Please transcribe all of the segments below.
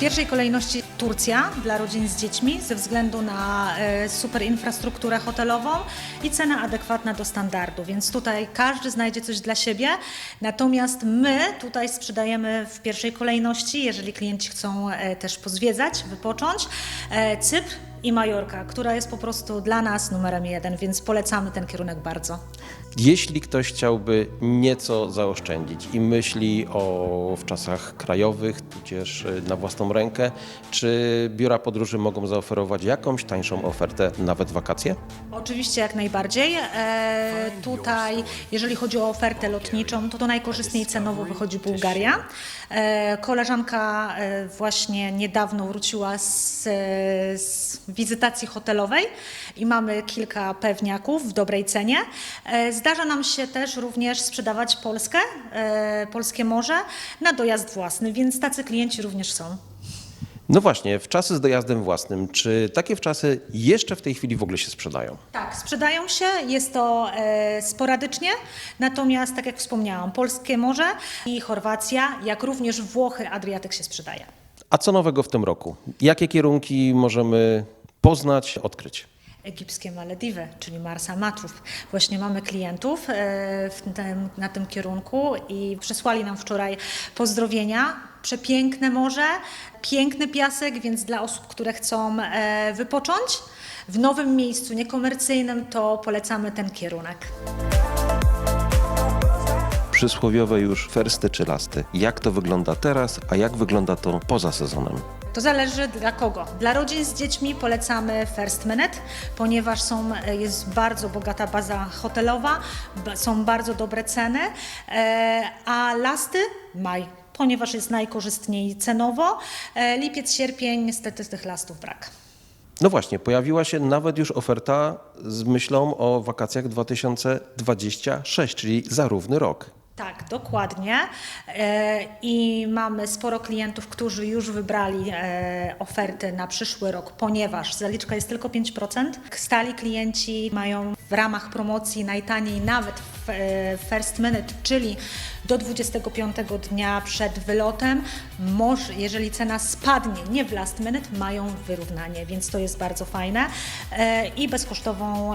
pierwszej kolejności Turcja dla rodzin z dziećmi ze względu na e, super infrastrukturę hotelową i cena adekwatna do standardu, więc tutaj każdy znajdzie coś dla siebie. Natomiast my tutaj sprzedajemy w pierwszej kolejności, jeżeli klienci chcą e, też pozwiedzać, wypocząć, e, Cypr i Majorka, która jest po prostu dla nas numerem jeden, więc polecamy ten kierunek bardzo. Jeśli ktoś chciałby nieco zaoszczędzić i myśli o w czasach krajowych, tudzież y, na własną rękę, czy biura podróży mogą zaoferować jakąś tańszą ofertę nawet wakacje? Oczywiście jak najbardziej. E, tutaj, jeżeli chodzi o ofertę lotniczą, to to najkorzystniej cenowo wychodzi Bułgaria. E, koleżanka e, właśnie niedawno wróciła z, z wizytacji hotelowej i mamy kilka pewniaków w dobrej cenie. E, zdarza nam się też również sprzedawać Polskę, e, polskie morze na dojazd własny, więc tacy klienci również są. No właśnie, w czasy z dojazdem własnym, czy takie wczasy jeszcze w tej chwili w ogóle się sprzedają? Tak, sprzedają się, jest to e, sporadycznie, natomiast tak jak wspomniałam, polskie morze i Chorwacja, jak również Włochy, Adriatyk się sprzedaje. A co nowego w tym roku? Jakie kierunki możemy poznać, odkryć? Egipskie Malediwy, czyli Marsa Matrów. Właśnie mamy klientów e, tym, na tym kierunku i przesłali nam wczoraj pozdrowienia. Przepiękne morze, piękny piasek, więc dla osób, które chcą e, wypocząć w nowym miejscu niekomercyjnym, to polecamy ten kierunek. Przysłowiowe już fersty czy lasty. Jak to wygląda teraz, a jak wygląda to poza sezonem? To zależy dla kogo. Dla rodzin z dziećmi polecamy First Minute, ponieważ są, jest bardzo bogata baza hotelowa, są bardzo dobre ceny, e, a lasty maj, ponieważ jest najkorzystniej cenowo. E, Lipiec, sierpień, niestety tych lastów brak. No właśnie, pojawiła się nawet już oferta z myślą o wakacjach 2026, czyli za równy rok. Tak, dokładnie. E, I mamy sporo klientów, którzy już wybrali e, oferty na przyszły rok, ponieważ zaliczka jest tylko 5%. Stali klienci mają w ramach promocji najtaniej nawet w e, first minute, czyli do 25 dnia przed wylotem. Jeżeli cena spadnie, nie w last minute, mają wyrównanie, więc to jest bardzo fajne. I bezkosztową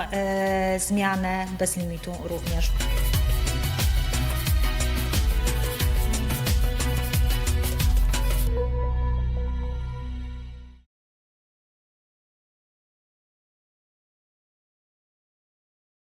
zmianę bez limitu również.